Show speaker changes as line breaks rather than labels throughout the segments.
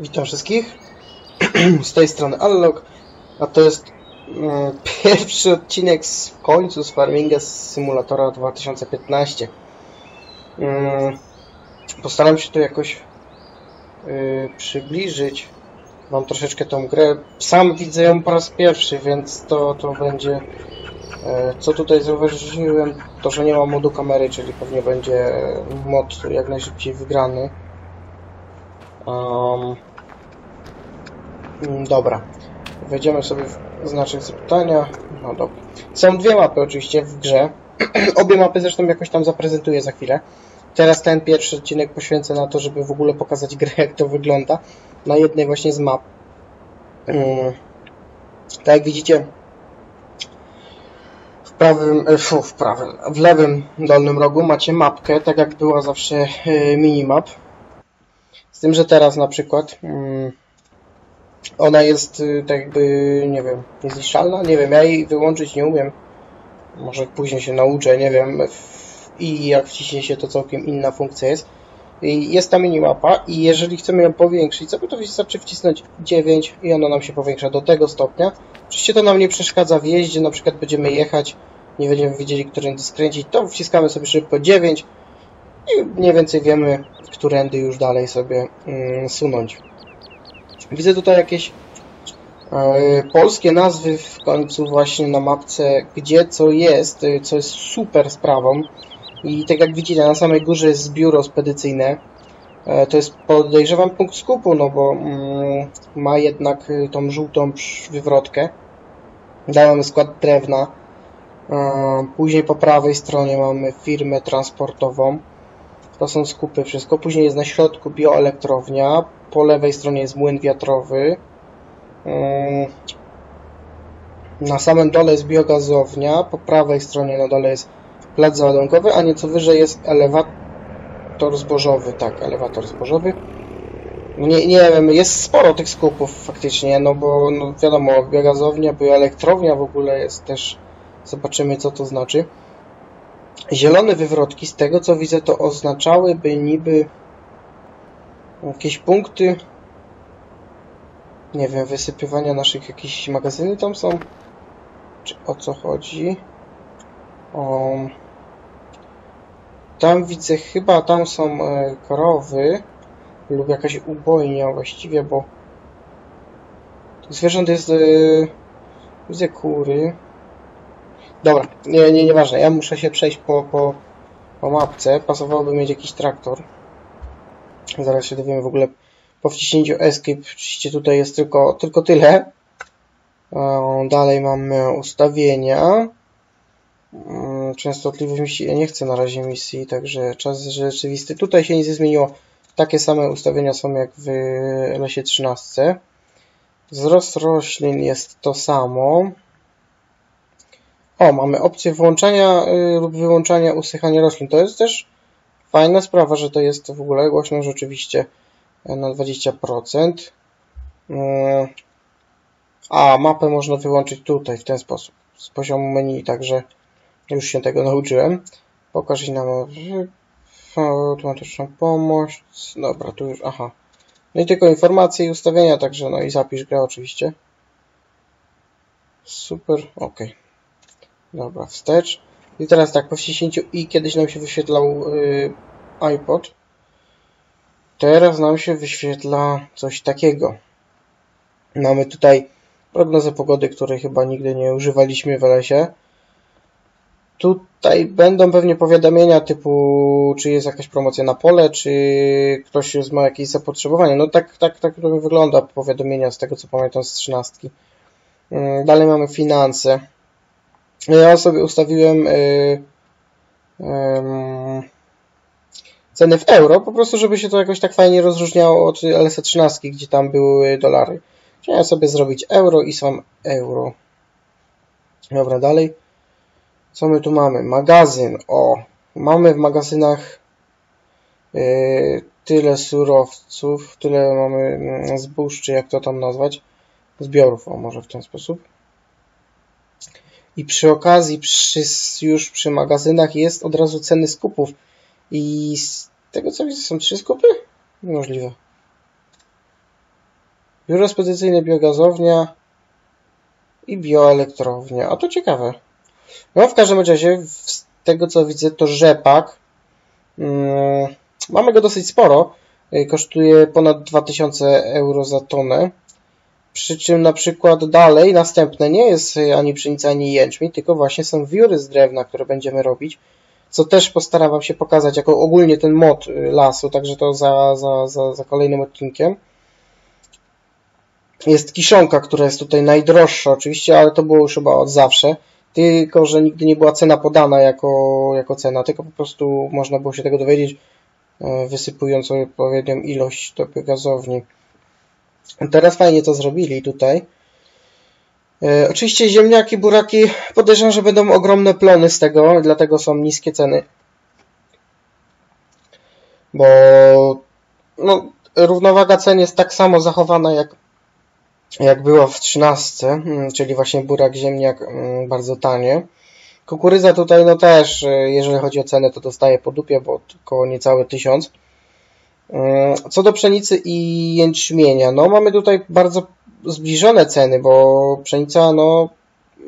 Witam wszystkich. Z tej strony Allog, a to jest mm, pierwszy odcinek z, końcu z Farminga z Simulatora 2015. Mm, postaram się tu jakoś y, przybliżyć Wam troszeczkę tą grę. Sam widzę ją po raz pierwszy, więc to, to będzie... e, Co tutaj zauważyłem, to że nie ma modu kamery, czyli pewnie będzie mod jak najszybciej wygrany. Um, dobra. Wejdziemy sobie w znaczek zapytania. No dobra. Są dwie mapy oczywiście w grze. Obie mapy zresztą jakoś tam zaprezentuję za chwilę. Teraz ten pierwszy odcinek poświęcę na to, żeby w ogóle pokazać grę, jak to wygląda. Na jednej właśnie z map. Um, tak jak widzicie, w prawym, e, fu, w prawym, w lewym dolnym rogu macie mapkę, tak jak była zawsze e, minimap. Z tym, że teraz na przykład mm, ona jest y, tak jakby, nie wiem, niezniszczalna? Nie wiem, ja jej wyłączyć nie umiem. Może później się nauczę, nie wiem. I jak wciśnie się, to całkiem inna funkcja jest. Jest ta minimapa i jeżeli chcemy ją powiększyć, sobie to wystarczy wcisnąć 9 i ona nam się powiększa do tego stopnia. Oczywiście to nam nie przeszkadza w jeździe, na przykład będziemy jechać, nie będziemy wiedzieli, którędy skręcić, to wciskamy sobie szybko 9 i mniej więcej wiemy, którędy już dalej sobie mm, sunąć. Widzę tutaj jakieś e, polskie nazwy w końcu właśnie na mapce, gdzie co jest, e, co jest super sprawą. I tak jak widzicie, na samej górze jest biuro spedycyjne. To jest podejrzewam punkt skupu, no bo mm, ma jednak e, tą żółtą wywrotkę. Mamy skład drewna. Później po prawej stronie mamy firmę transportową. To są skupy wszystko. Później jest na środku bioelektrownia. Po lewej stronie jest młyn wiatrowy. Na samym dole jest biogazownia. Po prawej stronie na dole jest plac załadunkowy, a nieco wyżej jest elewator zbożowy. Tak, elewator zbożowy. Nie, nie wiem, jest sporo tych skupów faktycznie, no bo no wiadomo, biogazownia, bioelektrownia w ogóle jest też... Zobaczymy, co to znaczy. Zielone wywrotki, z tego co widzę, to oznaczałyby niby jakieś punkty, nie wiem, wysypywania naszych jakieś magazyny tam są? Czy o co chodzi? O... Tam widzę, chyba tam są e, krowy lub jakaś ubojnia właściwie, bo zwierząt jest... E, widzę kury. Dobra, nie, nie, nieważne. Ja muszę się przejść po, po, po mapce. Pasowałoby mieć jakiś traktor. Zaraz się dowiemy w ogóle po wciśnięciu Escape. Oczywiście tutaj jest tylko, tylko tyle. Dalej mamy ustawienia. Mm, częstotliwość misji. Ja nie chcę na razie misji, także czas rzeczywisty. Tutaj się nic nie zmieniło. Takie same ustawienia są jak w lesie 13. Wzrost roślin jest to samo. O, mamy opcję włączania y, lub wyłączania usychania roślin. To jest też fajna sprawa, że to jest w ogóle głośno rzeczywiście na 20%. Y, a, mapę można wyłączyć tutaj, w ten sposób, z poziomu menu, także już się tego nauczyłem. Pokaż nam automatyczną pomoc. Dobra, tu już, aha. No i tylko informacje i ustawienia, także no i zapisz grę oczywiście. Super, ok. Dobra, wstecz. I teraz tak, po wciśnięciu i kiedyś nam się wyświetlał yy, iPod. Teraz nam się wyświetla coś takiego. Mamy tutaj prognozę pogody, której chyba nigdy nie używaliśmy w lesie. Tutaj będą pewnie powiadomienia typu, czy jest jakaś promocja na pole, czy ktoś ma jakieś zapotrzebowanie. No tak, tak, tak to wygląda powiadomienia z tego, co pamiętam z trzynastki. Dalej mamy finanse. Ja sobie ustawiłem yy, yy, ceny w euro, po prostu, żeby się to jakoś tak fajnie rozróżniało od LS13, gdzie tam były dolary. Chciałem sobie zrobić euro i sam euro. Dobra, dalej. Co my tu mamy? Magazyn. O, mamy w magazynach yy, tyle surowców, tyle mamy mm, zbóż, czy jak to tam nazwać, zbiorów, o może w ten sposób. I przy okazji, przy, już przy magazynach jest od razu ceny skupów. I z tego co widzę, są trzy skupy? Możliwe. Biuro spedycyjne, biogazownia i bioelektrownia. A to ciekawe. No w każdym razie, z tego co widzę, to rzepak. Hmm, mamy go dosyć sporo. Y, kosztuje ponad 2000 euro za tonę. Przy czym na przykład dalej, następne nie jest ani pszenica, ani jęczmień, tylko właśnie są wióry z drewna, które będziemy robić, co też postaram się pokazać jako ogólnie ten mod y, lasu, także to za, za, za, za kolejnym odcinkiem. Jest kiszonka, która jest tutaj najdroższa oczywiście, ale to było już chyba od zawsze. Tylko, że nigdy nie była cena podana jako, jako cena, tylko po prostu można było się tego dowiedzieć, e, wysypując odpowiednią ilość do gazowni. Teraz fajnie to zrobili tutaj. E, oczywiście ziemniaki, buraki podejrzewam, że będą ogromne plony z tego, dlatego są niskie ceny. Bo no, równowaga cen jest tak samo zachowana jak, jak była w 13, mm, czyli właśnie burak, ziemniak mm, bardzo tanie. Kukurydza tutaj no też, e, jeżeli chodzi o cenę, to dostaje po dupie, bo około niecałe 1000. Mm, co do pszenicy i jęczmienia, no mamy tutaj bardzo zbliżone ceny, bo pszenica no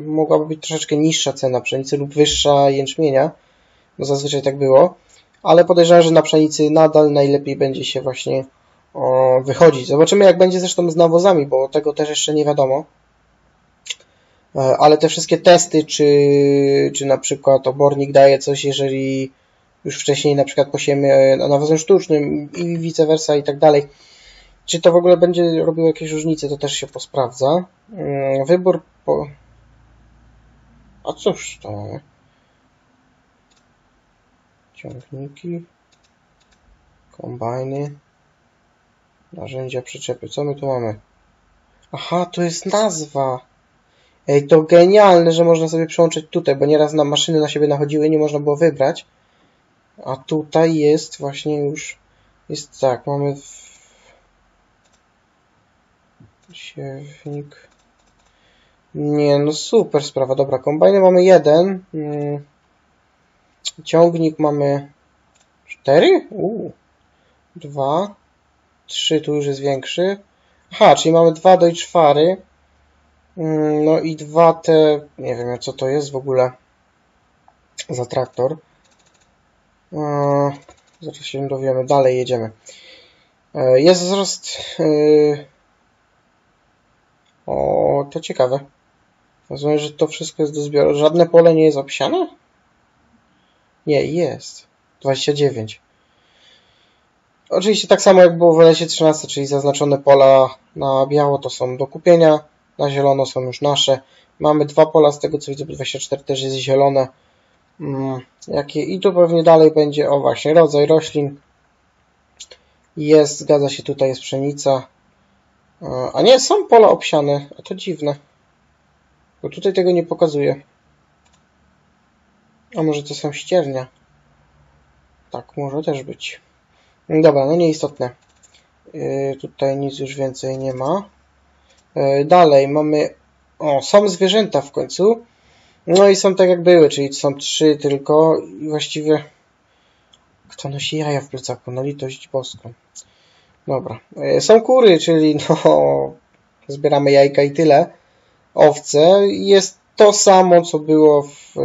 mogłaby być troszeczkę niższa cena pszenicy lub wyższa jęczmienia, bo zazwyczaj tak było, ale podejrzewam, że na pszenicy nadal najlepiej będzie się właśnie o, wychodzić. Zobaczymy jak będzie zresztą z nawozami, bo tego też jeszcze nie wiadomo. E, ale te wszystkie testy, czy, czy na przykład obornik daje coś, jeżeli już wcześniej na przykład posiemy e, nawozem sztucznym i vice versa i tak dalej. Czy to w ogóle będzie robiło jakieś różnice, to też się posprawdza. Mm, wybór po... A cóż to mamy? Ciągniki, kombajny, narzędzia, przyczepy. Co my tu mamy? Aha, to jest nazwa. Ej, to genialne, że można sobie przełączyć tutaj, bo nieraz na maszyny na siebie nachodziły i nie można było wybrać. A tutaj jest właśnie już, jest tak, mamy siewnik. Nie, no super sprawa. Dobra, kombajny mamy jeden. Hmm. Ciągnik mamy cztery? Uuu. Dwa. Trzy, tu już jest większy. Aha, czyli mamy dwa czwary. Hmm, no i dwa te, nie wiem co to jest w ogóle za traktor. Zaraz się dowiemy. Dalej jedziemy. E, jest wzrost... E, o, to ciekawe. Rozumiem, że to wszystko jest do zbioru. Żadne pole nie jest obsiane? Nie, jest. 29. Oczywiście tak samo jak było w lesie 13, czyli zaznaczone pola na biało to są do kupienia, na zielono są już nasze. Mamy dwa pola, z tego co widzę 24 też jest zielone. Mm, jakie i tu pewnie dalej będzie, o właśnie, rodzaj roślin. Jest, zgadza się, tutaj jest pszenica. A nie, są pola obsiane, a to dziwne. Bo tutaj tego nie pokazuje. A może to są ściernia? Tak, może też być. Dobra, no nieistotne. Yy, tutaj nic już więcej nie ma. Yy, dalej mamy... O, są zwierzęta w końcu. No i są tak jak były, czyli są trzy tylko i właściwie kto nosi jaja w plecaku? No litość boską. Dobra. E, są kury, czyli no zbieramy jajka i tyle. Owce. Jest to samo, co było w,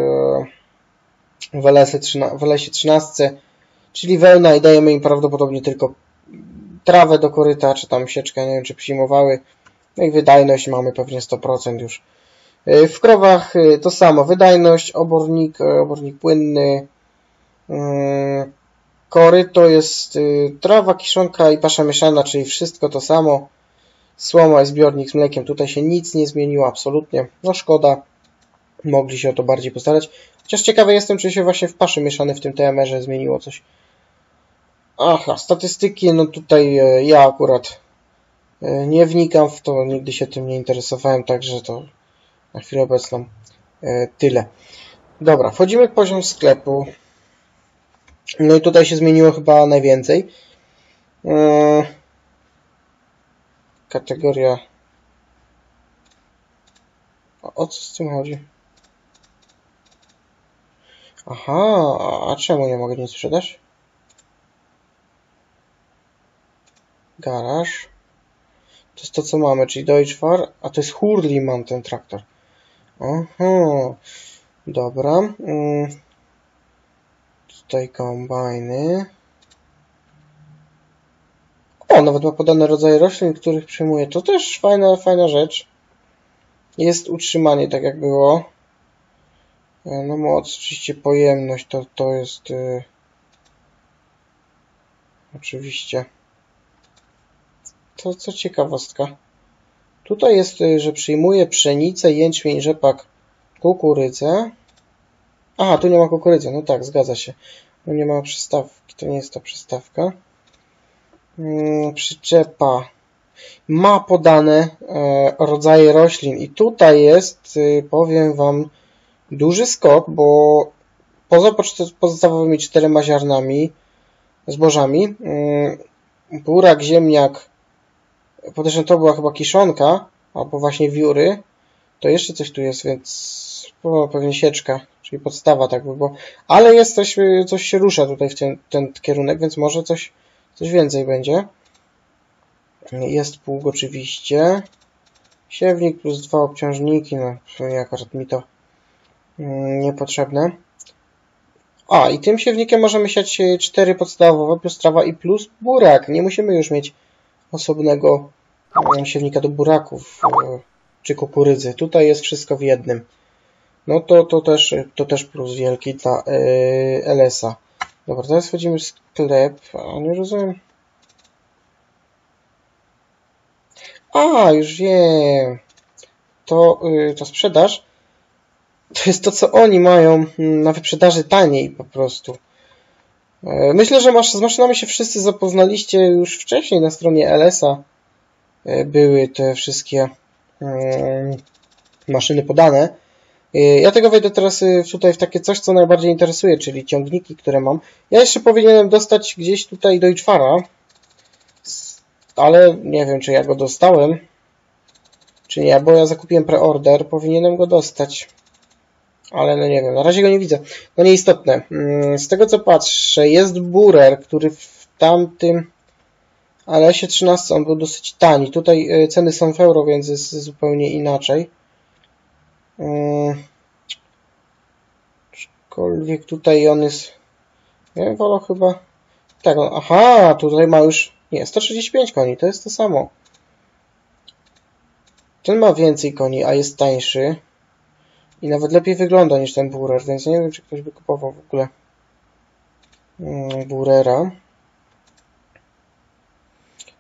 e, w, LS 13, w lesie 13, czyli wełna i dajemy im prawdopodobnie tylko trawę do koryta, czy tam sieczkę, nie wiem, czy przyjmowały. No i wydajność mamy pewnie 100% już. E, w krowach e, to samo, wydajność, obornik, e, obornik płynny, kory to jest trawa, kiszonka i pasza mieszana, czyli wszystko to samo. Słoma i zbiornik z mlekiem, tutaj się nic nie zmieniło absolutnie. No szkoda, mogli się o to bardziej postarać. Chociaż ciekawy jestem, czy się właśnie w paszy mieszany w tym TMR-ze zmieniło coś. Aha, statystyki, no tutaj ja akurat nie wnikam w to, nigdy się tym nie interesowałem, także to na chwilę obecną e, tyle. Dobra, wchodzimy w poziom sklepu. No i tutaj się zmieniło chyba najwięcej. E, kategoria. O co z tym chodzi? Aha, a czemu nie mogę nic sprzedać? Garaż. To jest to, co mamy, czyli Deutschfar, a to jest Hurliman ten traktor. Oho, dobra. Mm. Tutaj kombajny. O, nawet ma podane rodzaje roślin, których przyjmuje. To też fajna, fajna rzecz. Jest utrzymanie, tak jak było. E, no moc, oczywiście pojemność, to, to jest... Yy, oczywiście. To co ciekawostka. Tutaj jest, y, że przyjmuje pszenicę, jęczmień, rzepak, kukurydzę. Aha, tu nie ma kukurydzy. No tak, zgadza się. No nie ma przystawki. To nie jest ta przystawka. Hmm, przyczepa. Ma podane e, rodzaje roślin. I tutaj jest, y, powiem Wam, duży skok, bo poza podstawowymi czterema ziarnami, zbożami, y, burak, ziemniak, podejrzewam to była chyba kiszonka, albo właśnie wióry, to jeszcze coś tu jest, więc pewnie sieczka, czyli podstawa tak by było. Ale jest coś, coś się rusza tutaj w ten, ten kierunek, więc może coś, coś więcej będzie. Jest pług oczywiście. Siewnik plus dwa obciążniki, no akurat mi to mm, niepotrzebne. A, i tym siewnikiem możemy siać cztery podstawowe plus trawa i plus burak. Nie musimy już mieć osobnego e, siewnika do buraków e, czy kukurydzy. Tutaj jest wszystko w jednym. No to, to, też, to też plus wielki dla yy, LS-a. Dobra, teraz wchodzimy w sklep. A nie rozumiem. A, już wiem. To, yy, to sprzedaż to jest to, co oni mają na wyprzedaży taniej po prostu. E, myślę, że z maszynami się wszyscy zapoznaliście już wcześniej na stronie LS-a. E, były te wszystkie mm, maszyny podane. E, ja tego wejdę teraz tutaj w takie coś, co najbardziej interesuje, czyli ciągniki, które mam. Ja jeszcze powinienem dostać gdzieś tutaj Deutschfara, ale nie wiem, czy ja go dostałem, czy nie, bo ja zakupiłem preorder, powinienem go dostać ale no nie wiem, na razie go nie widzę. No nieistotne. Mm, z tego co patrzę, jest Burer, który w tamtym się 13 on był dosyć tani. Tutaj e, ceny są w euro, więc jest zupełnie inaczej. Aczkolwiek tutaj on jest... Nie wiem, chyba... Tak, on, aha, tutaj ma już... Nie, 135 koni, to jest to samo. Ten ma więcej koni, a jest tańszy. I nawet lepiej wygląda niż ten Burer, więc nie wiem, czy ktoś by kupował w ogóle mm, Burera.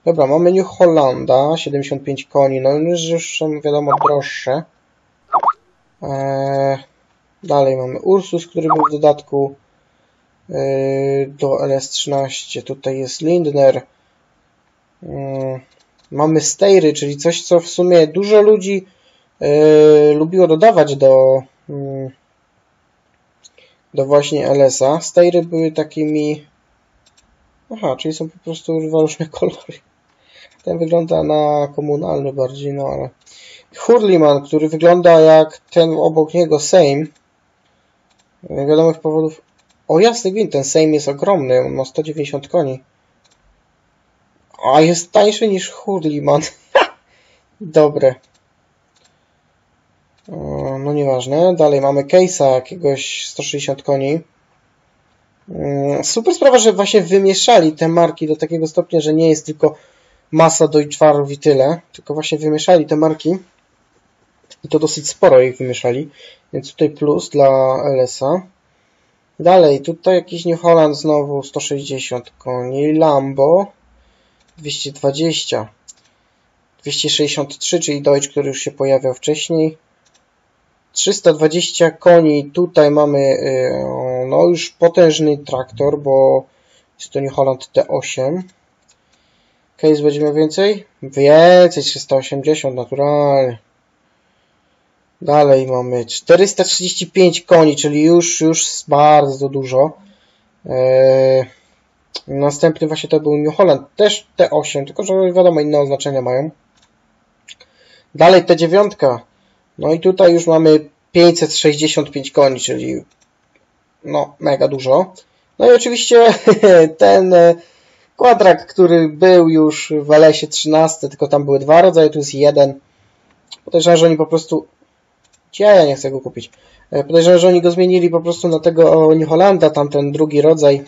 Dobra, mamy New Hollanda, 75 koni, no już są wiadomo droższe. Eee, dalej mamy Ursus, który był w dodatku eee, do LS13. Tutaj jest Lindner. Eee, mamy Steyry, czyli coś, co w sumie dużo ludzi lubiło dodawać do yy, do właśnie LS-a. Były takimi aha, czyli są po prostu dwa różne kolory. Ten wygląda na komunalny bardziej, no ale Hurliman, który wygląda jak ten obok niego Sejm. Wiadomych powodów. O jasny gwint, ten Sejm jest ogromny, on ma 190 koni. A jest tańszy niż Hurliman. Dobre. No nieważne. Dalej mamy case'a jakiegoś 160 koni. Mm, super sprawa, że właśnie wymieszali te marki do takiego stopnia, że nie jest tylko masa Deutschwarów i tyle, tylko właśnie wymieszali te marki i to dosyć sporo ich wymieszali, więc tutaj plus dla LS-a. Dalej, tutaj jakiś New Holland znowu 160 koni, Lambo 220, 263, czyli Deutsch, który już się pojawiał wcześniej, 320 koni. Tutaj mamy y, no już potężny traktor, bo jest to New Holland T8. Case będzie miał więcej? Więcej, 380 naturalnie. Dalej mamy 435 koni, czyli już, już bardzo dużo. Eee, następny właśnie to był New Holland, też T8, tylko że wiadomo inne oznaczenia mają. Dalej T9, no i tutaj już mamy 565 koni, czyli no mega dużo. No i oczywiście ten Kwadrak, który był już w Alesie 13, tylko tam były dwa rodzaje, tu jest jeden. Podejrzewam, że oni po prostu... Gdzie ja nie chcę go kupić? E, podejrzewam, że oni go zmienili po prostu na tego New Hollanda, tamten drugi rodzaj.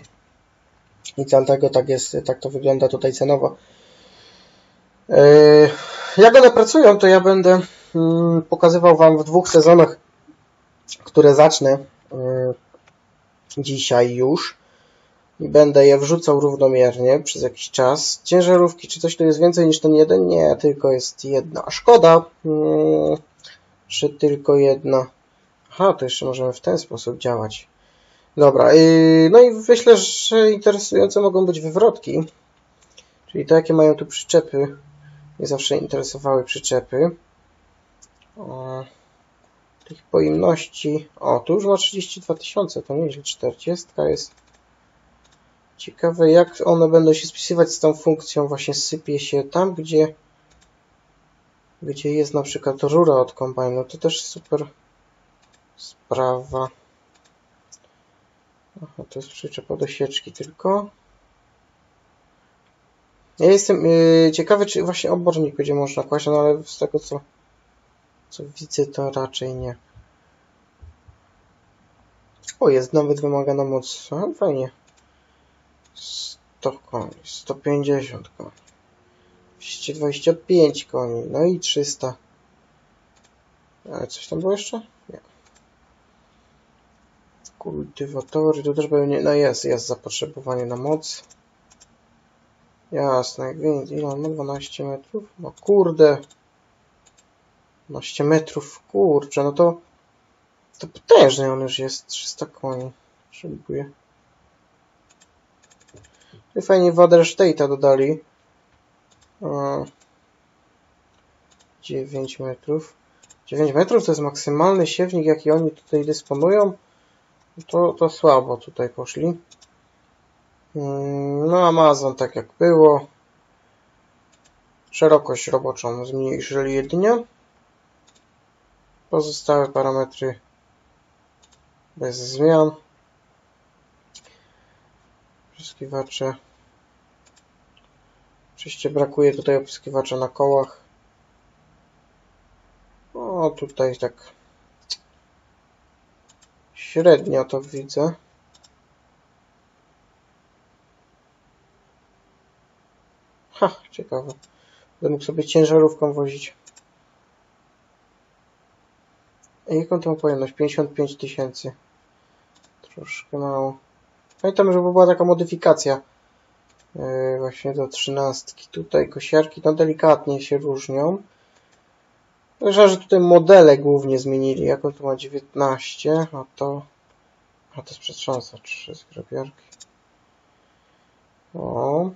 I dlatego tak jest, tak to wygląda tutaj cenowo. E, jak one pracują, to ja będę pokazywał Wam w dwóch sezonach, które zacznę e, dzisiaj już i będę je wrzucał równomiernie przez jakiś czas. Ciężarówki, czy coś tu jest więcej niż ten jeden? Nie, tylko jest jedna. Szkoda, hmm, że tylko jedna. Aha, to jeszcze możemy w ten sposób działać. Dobra, yy, no i myślę, że interesujące mogą być wywrotki. Czyli to, jakie mają tu przyczepy. Mnie zawsze interesowały przyczepy. O, tych pojemności. O, tu już ma 32 tysiące, to nieźle. 40 jest. Ciekawe, jak one będą się spisywać z tą funkcją. Właśnie sypie się tam, gdzie gdzie jest na przykład rura od kombajnu. To też super sprawa. Aha, to jest przyczepa do sieczki tylko. Ja jestem yy, ciekawy, czy właśnie obornik będzie można kłaść, no ale z tego co, co widzę, to raczej nie. O, jest nawet wymagana moc. A, fajnie. 100 koni, 150 koni, 225 koni, no i 300. Ale coś tam było jeszcze? Nie. Kultywatory, to też pewnie, no jest, jest zapotrzebowanie na moc. Jasne, więc ile on ma? 12 metrów? No kurde. 12 metrów, kurczę, no to to potężny on już jest, 300 koni. Potrzebuję. I fajnie Waderstate'a dodali. 9 metrów. 9 metrów to jest maksymalny siewnik, jaki oni tutaj dysponują. To, to słabo tutaj poszli. Mm, no Amazon tak jak było. Szerokość roboczą zmniejszyli jedynie. Pozostałe parametry bez zmian. Opryskiwacze. Oczywiście brakuje tutaj opryskiwacza na kołach. O, tutaj tak średnio to widzę. Ha, ciekawe. Będę mógł sobie ciężarówką wozić. Jaką to ma pojemność? 55 tysięcy. Troszkę mało. Pamiętam, że była taka modyfikacja yy, właśnie do trzynastki. Tutaj kosiarki no delikatnie się różnią. Myślę, że tutaj modele głównie zmienili. Jaką tu ma 19, a to... A to jest przetrząsa 3 zgrabiarki. O.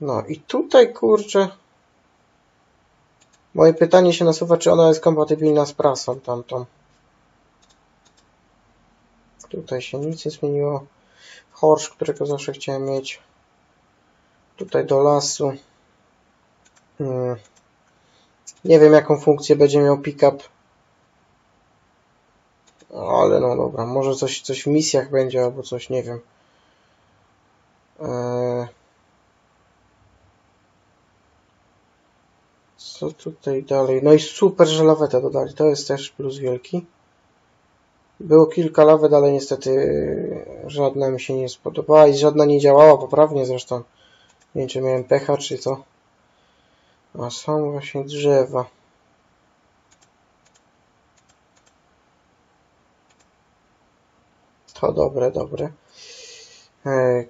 No i tutaj kurczę Moje pytanie się nasuwa, czy ona jest kompatybilna z prasą tamtą. Tutaj się nic nie zmieniło. Horsz, którego zawsze chciałem mieć. Tutaj do lasu. Hmm. Nie wiem, jaką funkcję będzie miał pickup. Ale no dobra, może coś, coś w misjach będzie, albo coś, nie wiem. Eee... Co tutaj dalej? No i super, że lawetę dodali. To jest też plus wielki. Było kilka lawet, ale niestety żadna mi się nie spodobała i żadna nie działała poprawnie zresztą. Nie wiem, czy miałem pecha, czy co. A są właśnie drzewa. To dobre, dobre. E,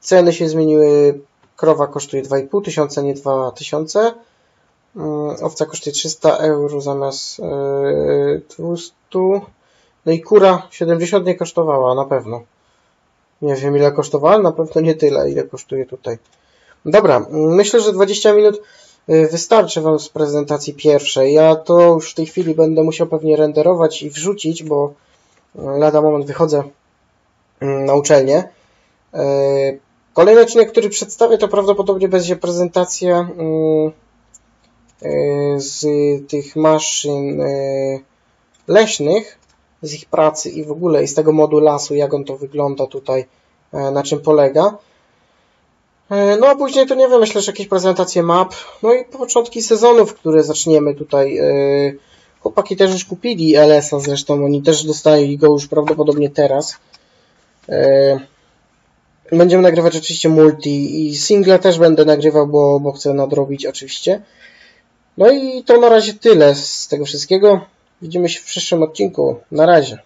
ceny się zmieniły. Krowa kosztuje 2,5 tysiąca, nie 2 tysiące. Mm, owca kosztuje 300 euro zamiast 200. E, no i kura 70 nie kosztowała, na pewno. Nie wiem ile kosztowała, na pewno nie tyle, ile kosztuje tutaj. Dobra, myślę, że 20 minut e, wystarczy Wam z prezentacji pierwszej. Ja to już w tej chwili będę musiał pewnie renderować i wrzucić, bo e, lada moment wychodzę mm, na uczelnię. Kolejny odcinek, który przedstawię, to prawdopodobnie będzie prezentacja mm, z tych maszyn leśnych, z ich pracy i w ogóle i z tego modu lasu, jak on to wygląda tutaj, e, na czym polega. E, no a później to nie wiem, myślę, że jakieś prezentacje map, no i początki sezonów, które zaczniemy tutaj. E, chłopaki też już kupili LS-a zresztą, oni też dostali go już prawdopodobnie teraz. Będziemy nagrywać oczywiście multi i single też będę nagrywał, bo, bo chcę nadrobić oczywiście. No i to na razie tyle z tego wszystkiego. Widzimy się w przyszłym odcinku. Na razie.